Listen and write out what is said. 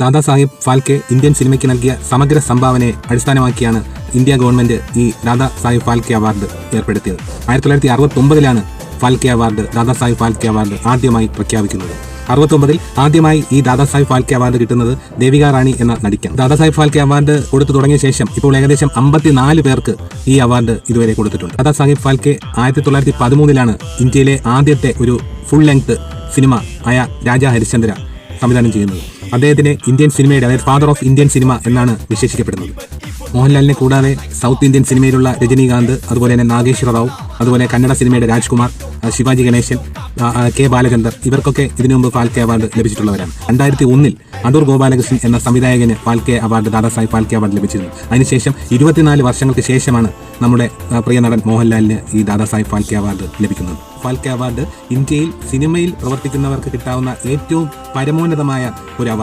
Dadasaheb Phalke Indian സിനിമയ്ക്ക് നൽകിയ സമഗ്ര സംഭാവനയെ അടിസ്ഥാനമാക്കിയാണ് ഇന്ത്യ ഗവൺമെന്റ് ഈ ദാദാ സാഹിബ് ഫാൽക്കെ അവാർഡ് ഏർപ്പെടുത്തിയത്. ആയിരത്തി തൊള്ളായിരത്തി അറുപത്തി ഒമ്പതിലാണ് ഫാൽക്കെ അവാർഡ് ദാദാസാഹിബ് ഫാൽക്കെ അവാർഡ് ആദ്യമായി പ്രഖ്യാപിക്കുന്നത്. അറുപത്തൊമ്പതിൽ ആദ്യമായി ഈ ദാദാസാഹിബ് ഫാൽക്കെ അവാർഡ് കിട്ടുന്നത് ദേവിക റാണി എന്ന നടിക്കാണ്. ദാദാസാഹിബ് ഫാൽക്കെ അവാർഡ് കൊടുത്തു തുടങ്ങിയ ശേഷം ഇപ്പോൾ ഏകദേശം അമ്പത്തിനാല് പേർക്ക് ഈ അവാർഡ് ഇതുവരെ കൊടുത്തിട്ടുണ്ട്. ദാദാസാഹിബ് ഫാൽക്കെ ആയിരത്തി തൊള്ളായിരത്തി പതിമൂന്നിലാണ് ഇന്ത്യയിലെ ആദ്യത്തെ ഒരു ഫുൾ ലെങ്ത് സിനിമ ആയ രാജാ ഹരിശ്ചന്ദ്ര സംവിധാനം ചെയ്യുന്നത്. അദ്ദേഹത്തിന് ഇന്ത്യൻ സിനിമയുടെ അതായത് ഫാദർ ഓഫ് ഇന്ത്യൻ സിനിമ എന്നാണ് വിശേഷിക്കപ്പെടുന്നത്. മോഹൻലാലിനെ കൂടാതെ സൗത്ത് ഇന്ത്യൻ സിനിമയിലുള്ള രജനീകാന്ത് അതുപോലെ തന്നെ നാഗേശ്വര റാവു അതുപോലെ കന്നഡ സിനിമയുടെ രാജ്കുമാർ ശിവാജി ഗണേശൻ കെ ബാലചന്ദർ ഇവർക്കൊക്കെ ഇതിനു മുമ്പ് ഫാൽക്കെ അവാർഡ് ലഭിച്ചിട്ടുള്ളവരാണ്. രണ്ടായിരത്തി ഒന്നിൽ അടൂർ ഗോപാലകൃഷ്ണൻ എന്ന സംവിധായകന് ഫാൽക്കെ അവാർഡ് ദാദാസാഹിബ് ഫാൽക്കെ അവാർഡ് ലഭിച്ചിരുന്നു. അതിനുശേഷം ഇരുപത്തിനാല് വർഷങ്ങൾക്ക് ശേഷമാണ് നമ്മുടെ പ്രിയ നടൻ മോഹൻലാലിന് ഈ ദാദാസാഹിബ് ഫാൽക്കെ അവാർഡ് ലഭിക്കുന്നത്. ഫാൽക്കെ അവാർഡ് ഇന്ത്യയിൽ സിനിമയിൽ പ്രവർത്തിക്കുന്നവർക്ക് കിട്ടാവുന്ന ഏറ്റവും പരമോന്നതമായ ഒരു അവാർഡ്.